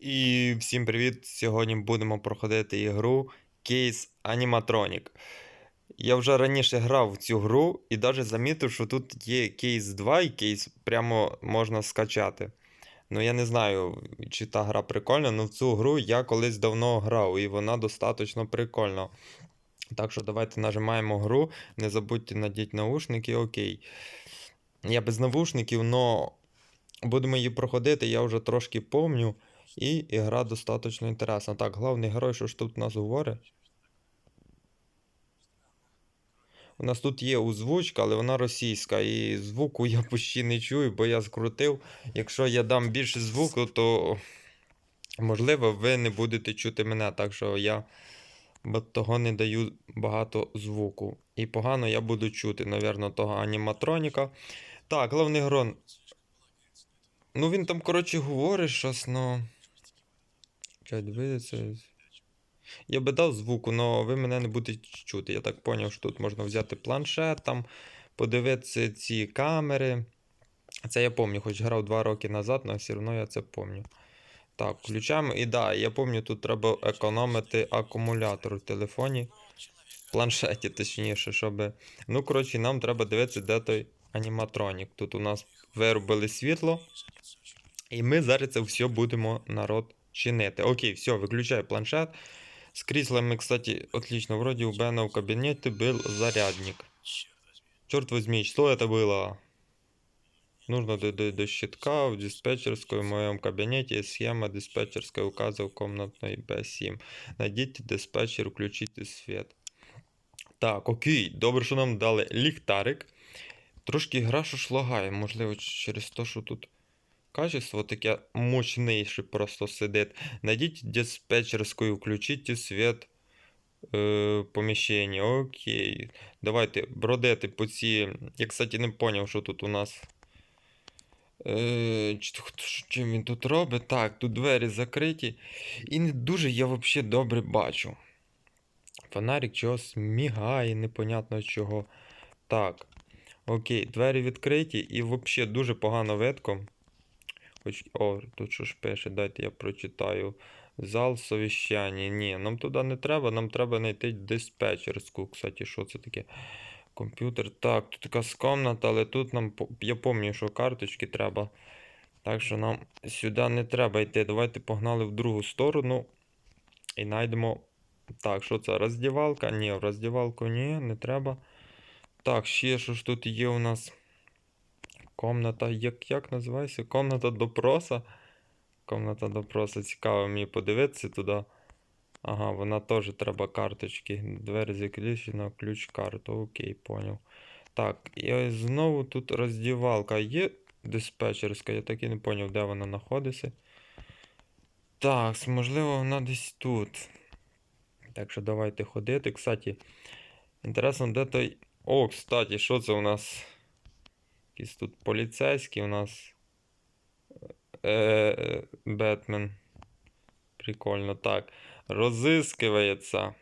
І всім привіт! Сьогодні будемо проходити ігру Case Animatronic. Я вже раніше грав в цю гру і навіть замітив, що тут є Case 2 і Case прямо можна скачати. Ну я не знаю, чи та гра прикольна, але в цю гру я колись давно грав, і вона достатньо прикольна. Так що давайте нажимаємо гру. Не забудьте надіти наушники, окей. Я без навушників, але будемо її проходити, я вже трошки помню. І ігра достатньо інтересна. Так, головний герой, що ж тут у нас говорить? У нас тут є озвучка, але вона російська, і звуку я почти не чую, бо я скрутив. Якщо я дам більше звуку, то можливо ви не будете чути мене, так що я того не даю багато звуку. І погано я буду чути, навірно, того аніматроніка. Так, головний герой. Ну, він там, коротше, говорить щось, ну. Чай дивиться. Я би дав звуку, але ви мене не будете чути. Я так зрозумів, що тут можна взяти планшет, там, подивитися ці камери. Це я пам'ятаю, хоч грав 2 роки назад, але все одно я це пам'ятаю. Так, включаємо. І да, я пам'ятаю, тут треба економити акумулятор в телефоні. В планшеті, точніше, щоб. Ну, коротше, нам треба дивитися, де той аніматронік. Тут у нас виробили світло. І ми зараз це все будемо народ чинити. Окей, все, виключай планшет. С кріслами, кстати, отлично. Вроде у Бена в кабинете был зарядник. Черт возьми, что это было? Нужно до, до, до щитка в диспетчерской в моем кабинете есть схема диспетчерской указа в комнатной B7. Найдите диспетчер, включите свет. Так, окей, добре, що нам дали ліхтарик. Трошки гра що ж лагає, можливо, через те, що тут качество таке мощніше просто сидить. Найдите диспетчерскую, включите свет е, поміщення. Окей. Давайте бродити по ці. Я, кстати, не поняв, що тут у нас. Е, чим він тут робить? Так, тут двері закриті. І не дуже я взагалі добре бачу. Фонарик чогось мігає, непонятно чого. Так. Окей, двері відкриті і взагалі дуже погано видко. О, тут що ж пише, дайте я прочитаю. Зал совіщання. Ні, нам туди не треба, нам треба знайти диспетчерську. Кстати, що це таке? Комп'ютер. Так, тут якась комната, але тут нам. Я пам'ятаю, що карточки треба. Так що нам сюди не треба йти. Давайте погнали в другу сторону. І знайдемо. Так, що це? Роздівалка? Ні, в роздівалку ні, не треба. Так, ще що ж тут є у нас. Комната, як, як називається? Комната допроса. Комната допроса. Цікаво мені подивитися туди. Ага, вона теж треба карточки. Двері заключена, ключ карту. Окей, поняв. Так, і ось знову тут роздівалка. Є диспетчерська, я так і не поняв, де вона знаходиться. Так, можливо, вона десь тут. Так що давайте ходити. Кстати, інтересно, де той. О, кстати, що це у нас? Якийсь тут поліцейський у нас. Е, Бетмен. Прикольно, так. Розыскивается.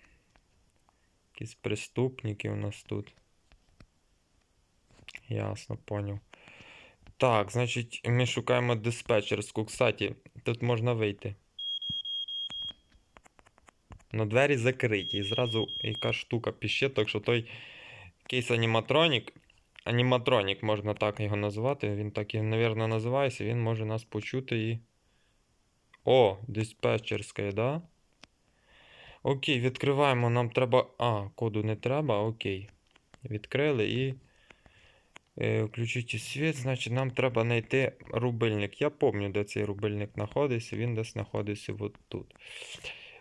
Якісь преступники у нас тут. Ясно, понял. Так, значить, ми шукаємо диспетчерську. Кстати, тут можна вийти. Но двері закриті. І зразу яка штука піще, так що той кейс аніматронік. Аніматронік, можна так його назвати. Він так і, мабуть, називається. Він може нас почути і. О, диспетчерська, да? Окей, відкриваємо. Нам треба. А, коду не треба, окей. Відкрили і. Е, включіть світ, значить, нам треба знайти рубильник. Я пам'ятаю, де цей рубильник знаходиться. Він десь знаходиться от тут.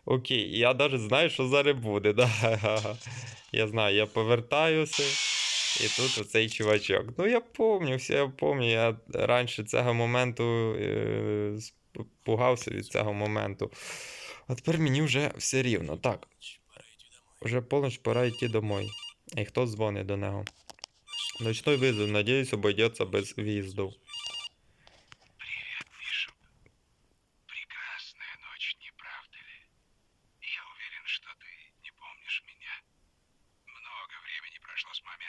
Окей, я навіть знаю, що зараз буде. Да? Я знаю, я повертаюся. І тут оцей чувачок. Ну, я пам'ятаю, я пам'ятаю. Я раніше цього моменту е, від цього моменту. А тепер мені вже все рівно. Так. Вже полночь пора йти домой. І хто дзвонить до нього? Ночной визов, надіюсь, обійдеться без виздов.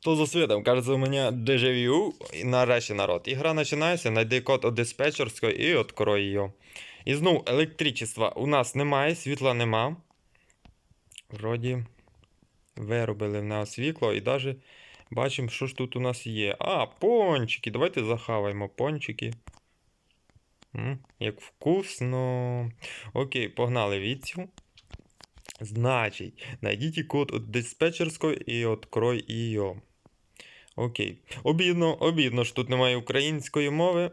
то за світом, кажется, у мене дежавю. І нарешті народ. Ігра починається, знайди код від диспетчерської і відкрой її. І знову електричества у нас немає, світла нема. Вроді виробили в нас світло і навіть бачимо, що ж тут у нас є. А, пончики. Давайте захаваємо пончики. Як вкусно. Окей, погнали відцю. Значить, найдіть код від диспетчерської і відкрой її. Окей. Обідно, обідно, що тут немає української мови.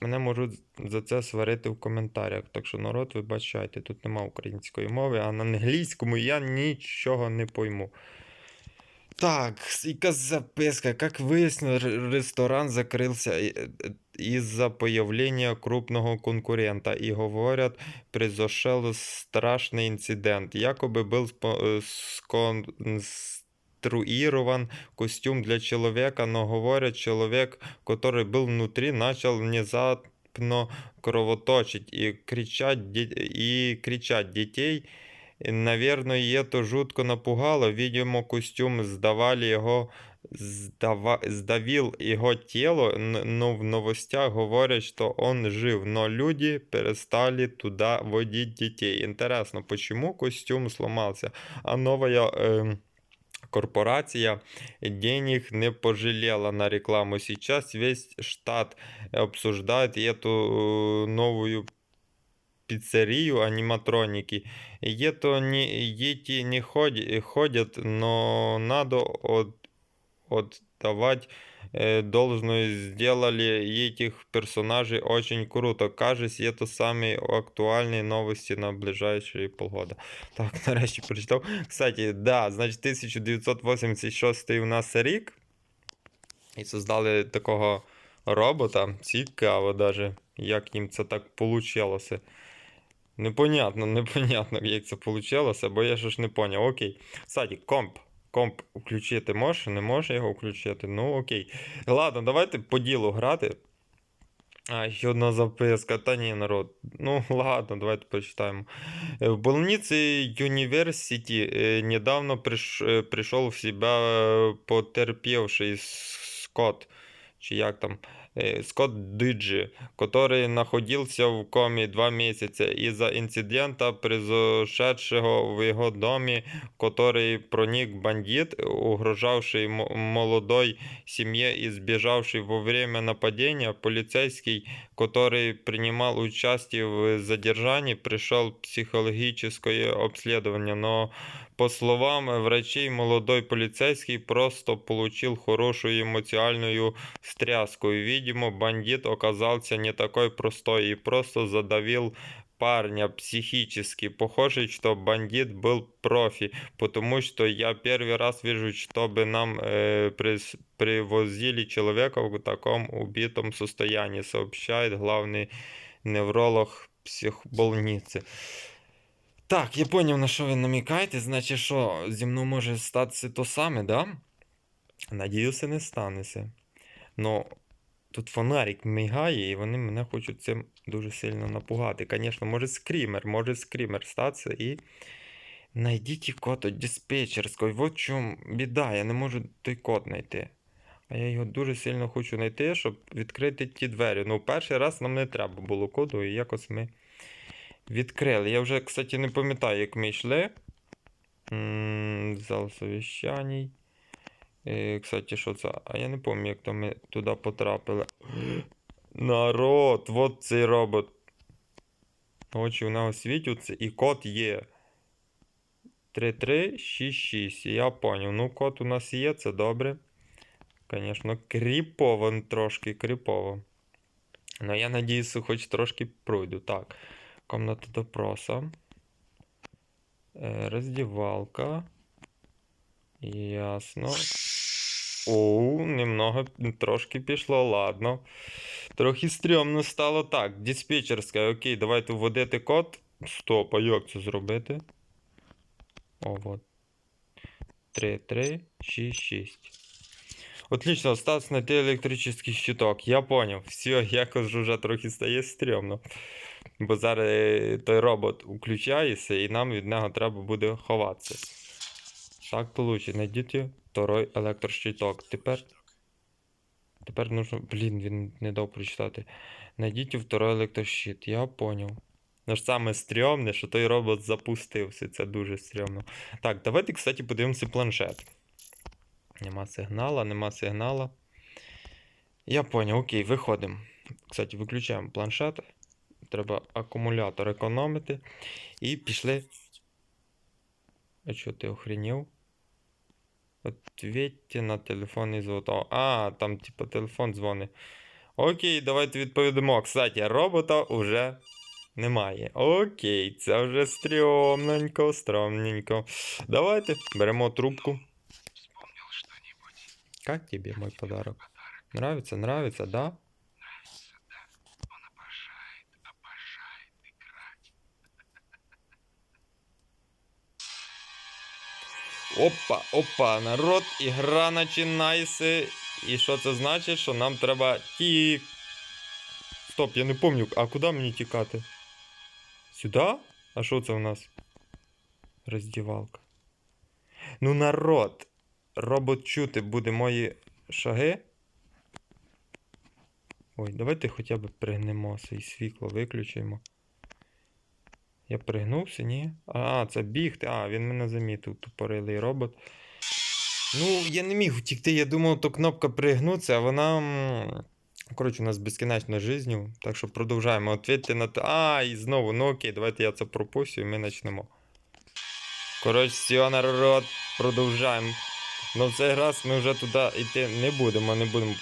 Мене можуть за це сварити в коментарях. Так що, народ, вибачайте, тут нема української мови, а на англійському я нічого не пойму. Так, якась записка. Как выяснил, р- ресторан закрылся и- э, из-за появления крупного конкурента. И говорят, произошел страшный инцидент. Якобы был спо- э, сконструирован костюм для человека, но говорят, человек, который был внутри, начал внезапно кровоточить и кричать, де- и кричать детей. И, Наверное, это жутко напугало. Видимо, костюм сдавали його, здава, здавил його тіло, н- но в новостях говорять, що он жив, но люди перестали туда водить детей. Интересно, почему костюм сломался? А новая эм, корпорация денег не пожалела на рекламу. Сейчас весь штат обсуждает эту э, новую пиццерию аниматроники. Это не, эти не ходят, ходят, но надо от, отдавать э, должное. Сделали этих персонажей очень круто. Кажется, это самые актуальные новости на ближайшие полгода. Так, нарешті прочитав. Кстати, да, значить 1986 у нас рік. І создали такого робота. Цікаво даже, як їм це так получилося. Непонятно, непонятно, як це получилося, бо я ж ж не поняв. Окей. Кстати, комп. Комп включити можеш, не можеш його включити. Ну окей. Ладно, давайте по ділу грати. А, ще одна записка. Та ні, народ. Ну ладно, давайте почитаємо. Э, В больнице университи э, недавно приш, э, пришел в себя э, потерпевший Скотт, чи як там, э, Скотт Диджи, который находился в коме два месяца из-за инцидента, произошедшего в его доме, который проник бандит, угрожавший мо- молодой семье и сбежавший во время нападения, полицейский который принимал участие в задержании, пришел психологическое обследование, но по словам врачей, молодой полицейский просто получил хорошую эмоциональную встряску. И, видимо, бандит оказался не такой простой и просто задавил парня психически. Похоже, что бандит был профи, потому что я первый раз вижу, чтобы нам э, прис- привозили человека в таком убитом состоянии, сообщает главный невролог психбольниці. Так, я поняв, на що ви намікаєте. Значить, що зі мною може статися то саме, да? Надіюся, не станеться. Но тут фонарик мигає, і вони мене хочуть цим дуже сильно напугати. Звісно, може скрімер, може скрімер статися і. Найдіть код від диспетчерської. Вот чому біда, я не можу той код знайти. А я його дуже сильно хочу знайти, щоб відкрити ті двері. Ну, перший раз нам не треба було коду, і якось ми відкрили. Я вже, кстати, не пам'ятаю, як ми йшли. Зал совіщаній. Е, Кстати, що це? А я не пам'ятаю, як там ми туди потрапили. Народ, от цей робот. Очі у нього світяться, і код є. 3366. Я поняв. Ну, код у нас є, це добре. Звісно, кріпово трошки кріпово. Ну, я надіюся, хоч трошки пройду. Так. Комната допроса. Е, роздівалка. Ясно. Оу, немного трошки пішло, ладно. Трохи стрьомно стало так. Диспетчерська, окей, давайте вводити код. Стоп, а як це зробити? О, от. 3, 3, 6, 6. Отлично, осталось знайти електричний щиток. Я поняв. Все, якось вже трохи стає стрьомно. Бо зараз е, той робот включається, і нам від нього треба буде ховатися. Так получить. Найдіть второй електрощиток. Тепер. Тепер нужно. Блін, він не дав прочитати. Найдіть второй електрощит. Я поняв. Ну ж саме стрьомне, що той робот запустився. Це дуже стрьомно. Так, давайте, кстати, подивимося планшет. Нема сигнала, нема сигнала. Я поняв, окей, виходимо. Кстати, виключаємо планшет. Треба акумулятор економити. І пішли. А що ти охренів? Ответьте на телефонний звонок. О, А, там типа телефон дзвонить. Окей, давайте відповімо. Кстати, робота уже немає. Окей, це вже стрьомненько, стрьомненько. Давайте беремо трубку. Вспомнил что-нибудь? Как тебе мой? Подарок Нравится, нравится, да? нравится, да? Он обожает, обожает играть. Опа, опа, народ, ігра починається. І що це значить? Що нам треба ті. Стоп, я не пам'ятаю, а куди мені тікати? Сюди? А що це у нас? Роздівалка. Ну, народ! Робот чути буде мої шаги. Ой, давайте хоча б пригнемося і світло виключимо. Я пригнувся, ні? А, це бігти. А, він мене замітив, тупорилий робот. Ну, я не міг втікти, я думав, то кнопка пригнутися, а вона. Коротше, у нас безкінечно жизнью, так що продовжаємо. Ответьте на те. А, і знову, ну окей, давайте я це пропустю і ми почнемо. Коротше, все, народ, продовжаємо. Ну, в цей раз ми вже туди йти не будемо, не будемо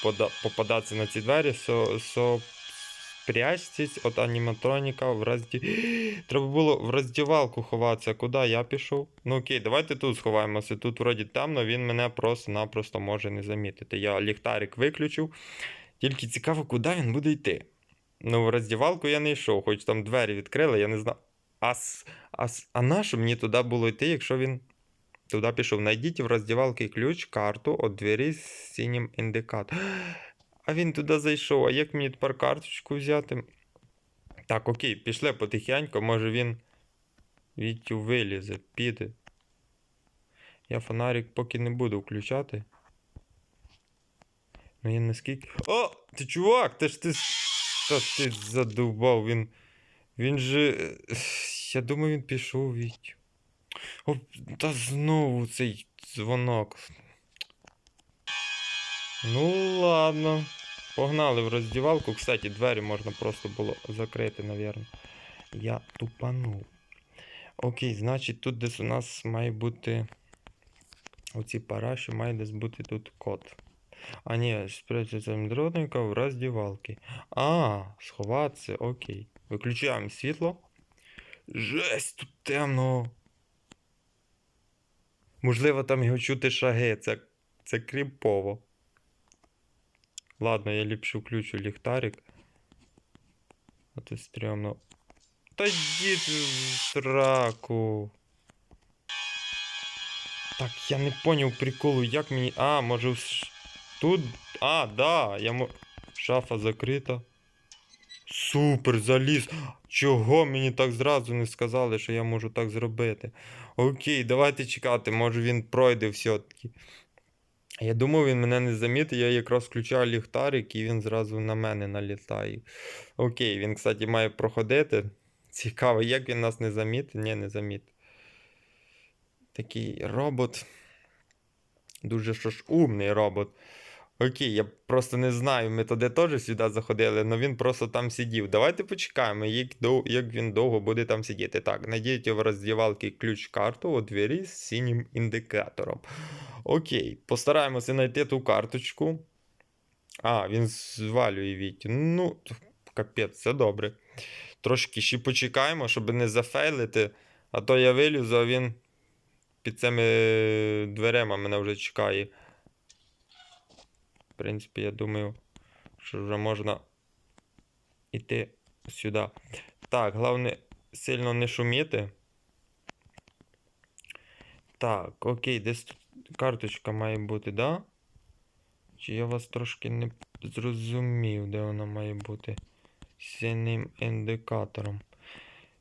попадатися на ці двері, со, со спрячьтесь від аніматроніка в розді... Треба було в роздівалку ховатися. Куди я пішов? Ну окей, давайте тут сховаємося. Тут вроді темно, він мене просто-напросто може не замітити. Я ліхтарик виключив. Тільки цікаво, куди він буде йти. Ну, в роздівалку я не йшов, хоч там двері відкрили, я не знав. А, с- а, а на що мені туди було йти, якщо він туди пішов? Найдіть в роздівалки ключ, карту від двері з синім індикатором. А він туди зайшов. А як мені тепер карточку взяти? Так, окей, пішли потихеньку, може він відтю вилізе, піде. Я фонарик поки не буду включати. Ну я наскільки. О! Ти чувак! Та ж ти. Та ти задовбав, він. Він же. Я думаю, він пішов від. О, та знову цей дзвонок. Ну, ладно. Погнали в роздівалку. Кстати, двері можна просто було закрити, навірно. Я тупанув. Окей, значить, тут десь у нас має бути. Оці параші має десь бути тут код. А ні, спрятаться медродника в роздівалки. А, сховатися, окей. Виключаємо світло. Жесть, тут темно. Можливо, там його чути шаги. Це, це кріпово. Ладно, я ліпше включу ліхтарик. А то стрьомно. Та йди в сраку. Так, я не поняв приколу, як мені. А, може тут. А, да, я мо... Шафа закрита. Супер, заліз. Чого мені так зразу не сказали, що я можу так зробити? Окей, давайте чекати, може він пройде все-таки. Я думав, він мене не замітить, я якраз включаю ліхтарик і він зразу на мене налітає. Окей, він, кстати, має проходити. Цікаво, як він нас не замітить? Ні, не замітить. Такий робот. Дуже що ж умний робот. Окей, я просто не знаю, ми туди теж сюди заходили, але він просто там сидів. Давайте почекаємо, як, як він довго буде там сидіти. Так, найдіть в роздівалки ключ-карту у двері з синім індикатором. Окей, постараємося знайти ту карточку. А, він звалює Вітю. Ну, капець, це добре. Трошки ще почекаємо, щоб не зафейлити. А то я вилізу, а він під цими дверима мене вже чекає. В принципі, я думаю, що вже можна йти сюди. Так, головне сильно не шуміти. Так, окей, десь тут карточка має бути, да? Чи я вас трошки не зрозумів, де вона має бути? Синім індикатором.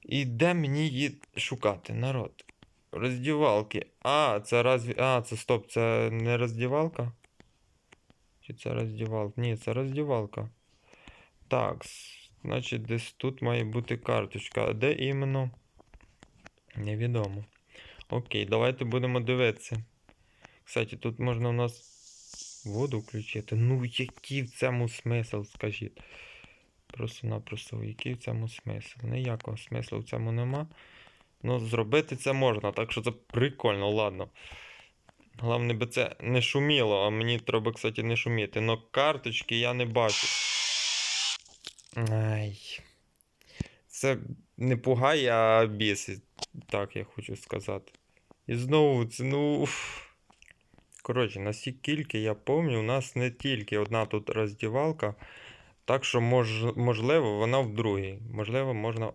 І де мені її шукати, народ? Роздівалки. А, це разві. А, це стоп, це не роздівалка? Чи це роздівалка? Ні, це роздівалка. Так, значить, десь тут має бути карточка. А де іменно? Невідомо. Окей, давайте будемо дивитися. Кстати, тут можна у нас воду включити. Ну, який в цьому смисл, скажіть. Просто-напросто, який в цьому смисл? Ніякого смислу в цьому нема. Ну, зробити це можна, так що це прикольно, ладно. Головне би це не шуміло, а мені треба, кстати, не шуміти. Но карточки я не бачу. Ай. Це не пугає, а бісить. Так я хочу сказати. І знову це, ну. Коротше, наскільки я пам'ятаю, у нас не тільки одна тут роздівалка. Так що, мож, можливо, вона в другій. Можливо, можна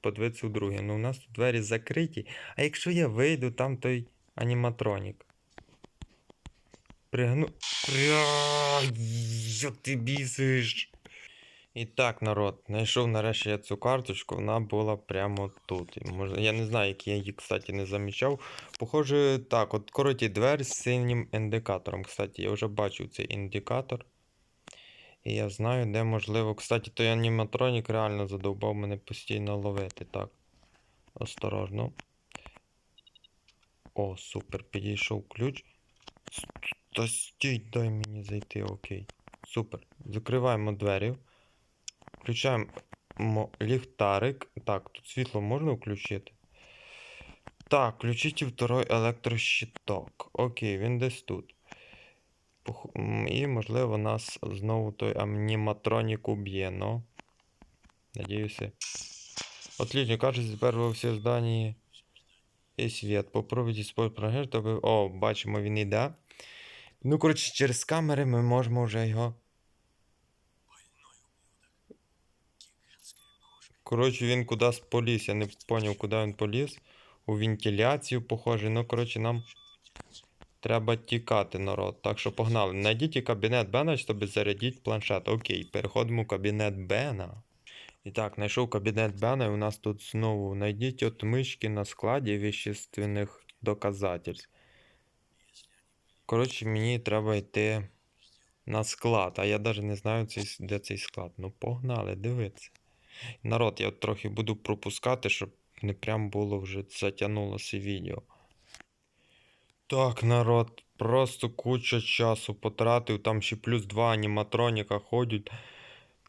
подивитися в другій. Ну, у нас тут двері закриті. А якщо я вийду, там той аніматронік. Пригну. Що ти бісиш? І так, народ, знайшов нарешті я цю карточку, вона була прямо тут. Я не знаю, як я її, кстати, не замічав. Похоже, так, от короті двері з синім індикатором. Кстати, я вже бачив цей індикатор. І я знаю, де можливо. Кстати, той аніматронік реально задовбав мене постійно ловити. Так. Осторожно. О, супер, підійшов ключ. Та стій, дай мені зайти, окей. Супер. Закриваємо двері. Включаємо ліхтарик. Так, тут світло можна включити? Так, включіть второй електрощиток. Окей, він десь тут. І, можливо, нас знову той аніматронік уб'є, но. Надіюся. Отлично, кажется, тепер во всі зданні є світ. Попробуйте спорт прогреш, то ви... О, бачимо, він іде. Ну, коротше, через камери ми можемо вже його. Коротше, він кудись поліз. Я не поняв, куди він поліз. У вентиляцію, похоже. Ну, коротше, нам треба тікати, народ. Так що погнали. Найдіть кабінет Бена, щоб зарядити планшет. Окей, переходимо в кабінет Бена. І так, знайшов кабінет Бена, і у нас тут знову найдіть отмички на складі вещественних доказательств. Коротше, мені треба йти на склад, а я навіть не знаю, де цей склад. Ну, погнали, дивитися. Народ, я трохи буду пропускати, щоб не прям було вже затягнулося відео. Так, народ, просто куча часу потратив, там ще плюс два аніматроніка ходять.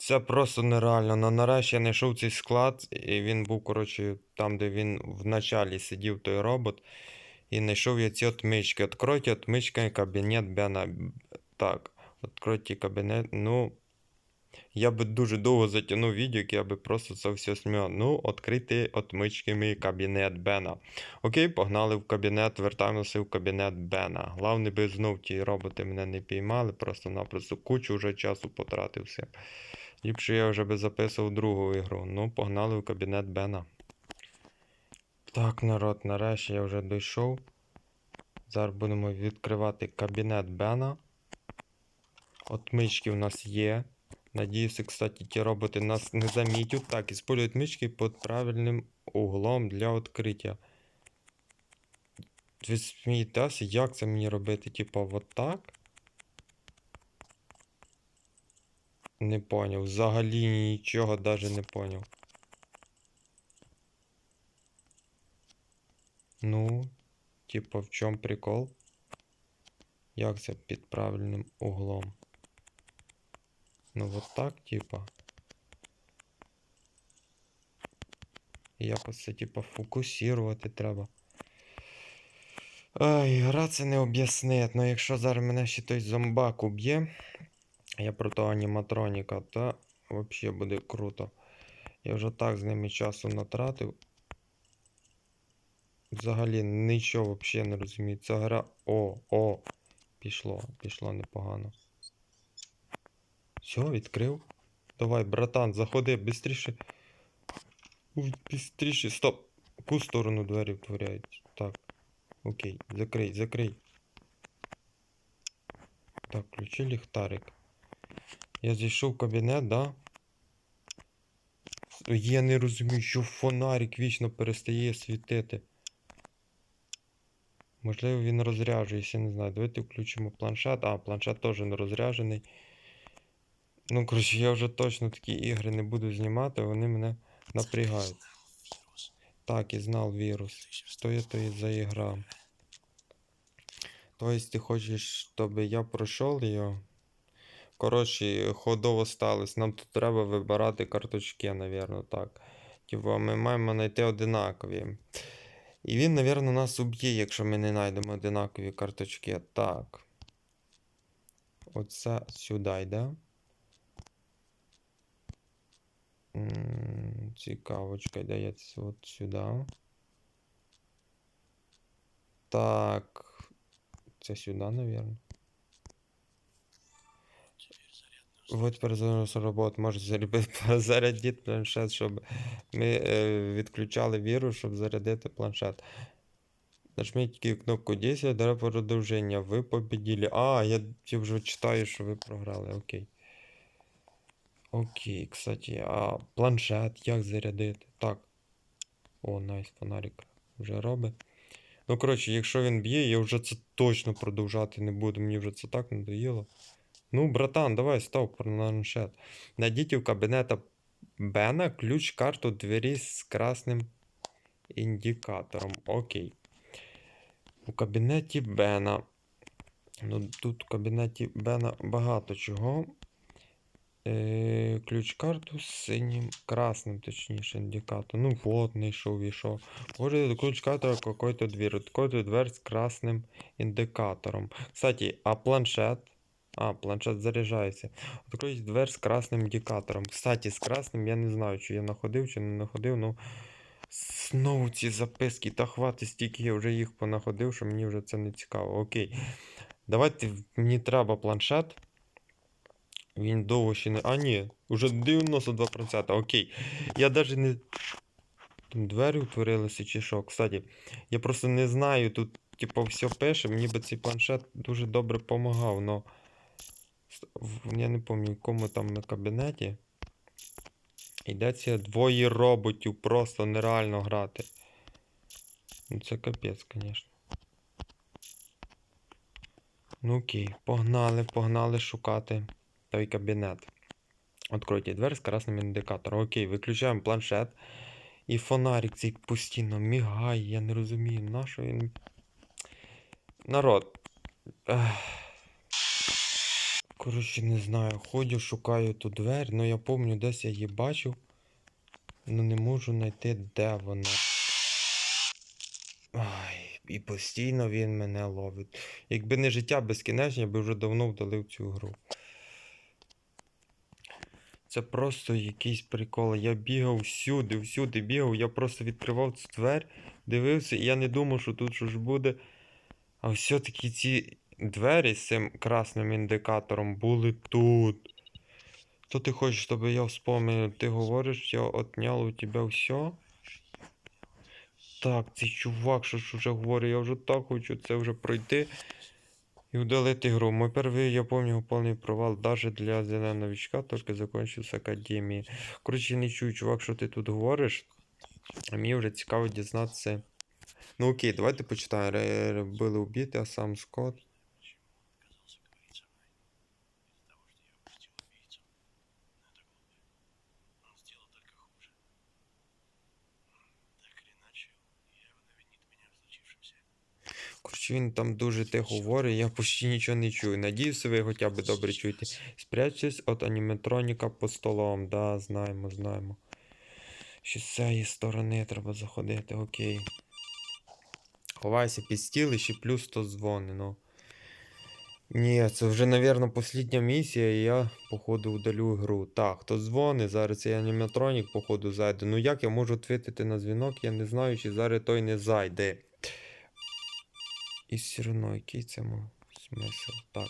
Це просто нереально. На нарешті я знайшов цей склад, і він був, коротше, там, де він в началі сидів той робот. І знайшов я ці отмички. Откройте отмичка кабінет Бена. Так, откройте кабінет. Ну. Я би дуже довго затягнув відео, я би просто це все сміяв. Ну, відкрити отмички мій кабінет Бена. Окей, погнали в кабінет, вертаємося в кабінет Бена. Головне би знов ті роботи мене не піймали, просто-напросто кучу вже часу потратився. Ліпше я вже би записував другу ігру. Ну, погнали в кабінет Бена. Так, народ, нарешті я вже дійшов. Зараз будемо відкривати кабінет Бена. Отмички у нас є. Надіюся, кстати, ті роботи нас не замітять. Так, использують мички під правильним углом для відкриття. Ви смієтеся, як це мені робити? Типа, вот так? Не поняв. Взагалі нічого даже не поняв. Ну, типа, в чому прикол? Як це під правильним углом? Ну вот так, типа. Якось це, типа, фокусувати треба. Ай, гра це не об'яснить. Ну якщо зараз мене ще той зомбак уб'є, я про того аніматроніка, то взагалі буде круто. Я вже так з ними часу натратив. Взагалі нічого взагалі не розумію. Ця гра. О, о! Пішло, пішло непогано. Все, відкрив. Давай, братан, заходи, бистріше. Ой, бистріше. Стоп. Яку сторону двері втворяють? Так. Окей, закрий, закрий. Так, включи ліхтарик. Я зайшов в кабінет, да? Я не розумію, що фонарик вічно перестає світити. Можливо, він розряджується, не знаю. Давайте включимо планшет. А, планшет теж не розряджений. Ну, коротше, я вже точно такі ігри не буду знімати, вони мене напрягають. Так, і знал вирус. Что это из за игра? То есть ты хочешь, чтобы я пройшов ее? Коротше, ходово сталося. Нам тут треба вибирати карточки, напевно, так. Типа, ми маємо знайти одинакові. І він, напевно, нас уб'є, якщо ми не знайдемо одинакові карточки. Так. Оце сюди йде. Цікавочка, йде от сюди. Так. Це сюди, наверное. Вот перезагрузка роботи може зарядити, зарядити планшет, щоб ми е, відключали вірус, щоб зарядити планшет. Нажміть кнопку 10 для продовження. Ви победили. А, я, я вже читаю, що ви програли. Окей. Окей, кстати, а планшет як зарядити? Так. О, найс, фонарик вже робить. Ну, коротше, якщо він б'є, я вже це точно продовжати не буду. Мені вже це так надоїло. Ну, братан, давай став планшет. Найдіть у кабінета Бена ключ карту двері з красним індикатором. Окей. У кабінеті Бена. Ну, тут в кабінеті Бена багато чого. Е, ключ карту з синім, красним, точніше, індикатором. Ну, вот, знайшов, війшов. Може, ключ карта какой-то двір. Какой-то дверь з красним індикатором. Кстати, а планшет? А, планшет заряджається. Откроють дверь з красним індикатором. Кстати, з красним я не знаю, чи я находив, чи не находив, ну. Знову ці записки, та хватить стільки, я вже їх понаходив, що мені вже це не цікаво. Окей. Давайте мені треба планшет. Він довго ще не. А, ні, уже 92%. Окей. Я навіть не. Там двері утворилися чи що. Кстати, я просто не знаю, тут, типу, все пише, мені би цей планшет дуже добре допомагав, но. Я не пам'ятаю, якому там на кабінеті. Йдеться двоє роботів, просто нереально грати. Ну це капець, звісно. Ну окей, погнали, погнали шукати той кабінет. Откройте дверь з красним індикатором. Окей, виключаємо планшет. І фонарик цей постійно мігає, я не розумію, на що він. Народ. Ех. Коротше, не знаю. Ходю, шукаю ту двері, ну я пам'ятаю, десь я її бачив. Ну не можу знайти, де вона. Ай, і постійно він мене ловить. Якби не життя безкінечне, я би вже давно вдалив цю гру. Це просто якийсь прикол. Я бігав всюди, всюди бігав, я просто відкривав цю двері, дивився, і я не думав, що тут щось буде. А все-таки ці двері з цим красним індикатором були тут. То ти хочеш, щоб я вспомнив? Ти говориш, я отнял у тебе все? Так, цей чувак, що ж уже говорить, я вже так хочу це вже пройти і удалити гру. Мой перший, я пам'ятаю, повний провал даже для зеленого новичка, тільки закончив з академії. Коротше, не чую, чувак, що ти тут говориш. Мені вже цікаво дізнатися. Ну окей, давайте почитаємо. Були убиті, а сам Скотт. Він там дуже тихо говорить, я почти нічого не чую. Надіюся, ви хоча б добре чуєте. Спрячьтесь від аніматроніка по столом. Да, знаємо, знаємо. Ще з цієї сторони треба заходити, окей. Ховайся під стіл і ще плюс 100 дзвони, ну. Ні, це вже, напевно, послідня місія, і я, походу, удалю гру. Так, хто дзвонить, зараз цей аніматронік, походу, зайде. Ну як я можу відповідати на дзвінок, я не знаю, чи зараз той не зайде. І все одно, який це мав смисл? Так.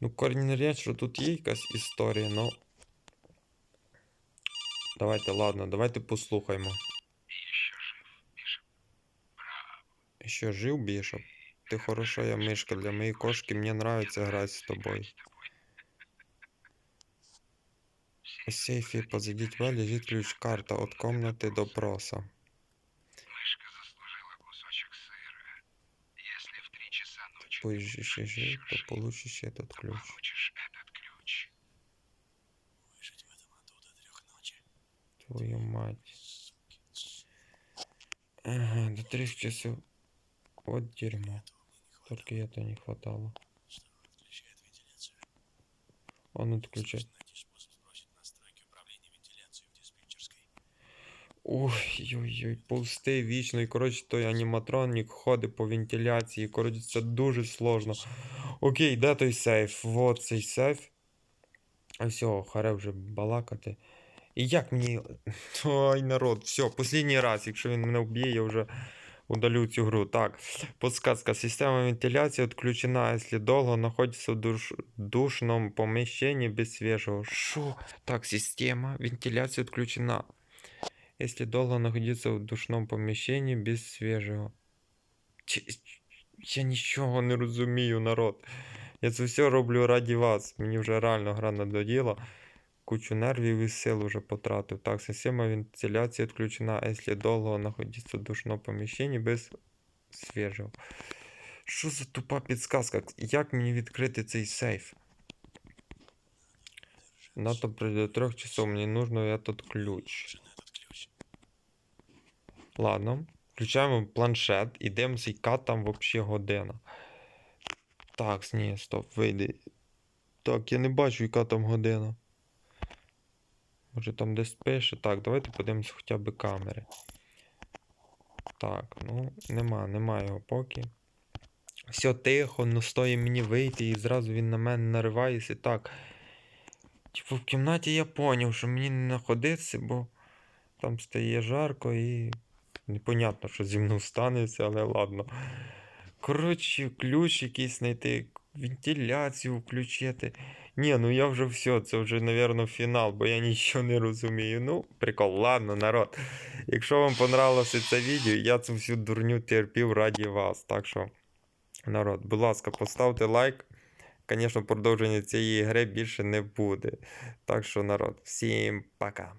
Ну, корінь річ, що тут є якась історія, ну. Давайте, ладно, давайте послухаймо. Еще жив, Бишоп. Браво. Що, жив Бішоп? Ты хорошая мышка, для моей кошки мне нравится играть с тобой. В сейфе позади тебя лежит ключ-карта от комнаты допроса. позже же ты получишь этот ключ. Твою мать. Ага, до трех часов. Вот дерьмо. Только я-то не хватало. Он отключает. Ой-ой-ой, повсти вічно. І коротше, той аніматронік ходить по вентиляції. Коротше, це дуже сложно. Окей, де той сейф? Вот цей сейф. А все, харе вже балакати. І як мені. Ой, народ, все, останній раз, якщо він мене вб'є, я вже удалю цю гру. Так, подсказка. Система вентиляції відключена, якщо довго знаходиться в душ... душному поміщенні без свіжого. Що? Так, система вентиляції відключена. Если долго находиться в душном поміщенні без свіжого. Чи... Я нічого не розумію, народ. Я це все роблю раді вас. Мені вже реально гра надоїла. Кучу нервів і сил уже потратив. Так, система вентиляції відключена, якщо довго знаходиться в душному поміщенні без свіжого. Що за тупа підсказка? Як мені відкрити цей сейф? Надо до трех часов. Мне нужно ключ. Уже ключ. Ладно. Включаємо планшет і дивимося, яка там взагалі година. Так, ні, стоп, вийди. Так, я не бачу, яка там година. Може там десь пише. Так, давайте подивимося хоча б камери. Так, ну, нема, нема його поки. Все тихо, ну стоїть мені вийти і зразу він на мене наривається. Так. Типу, в кімнаті я поняв, що мені не знаходитися, бо там стає жарко і непонятно, що зі мною станеться, але ладно. Коротше, ключ якийсь знайти, вентиляцію включити. Ні, ну я вже все, це вже, напевно, фінал, бо я нічого не розумію. Ну, прикол, ладно, народ. Якщо вам понравилося це відео, я цю всю дурню терпів раді вас. Так що, народ, будь ласка, поставте лайк. Звісно, продовження цієї гри більше не буде. Так що, народ, всім пока.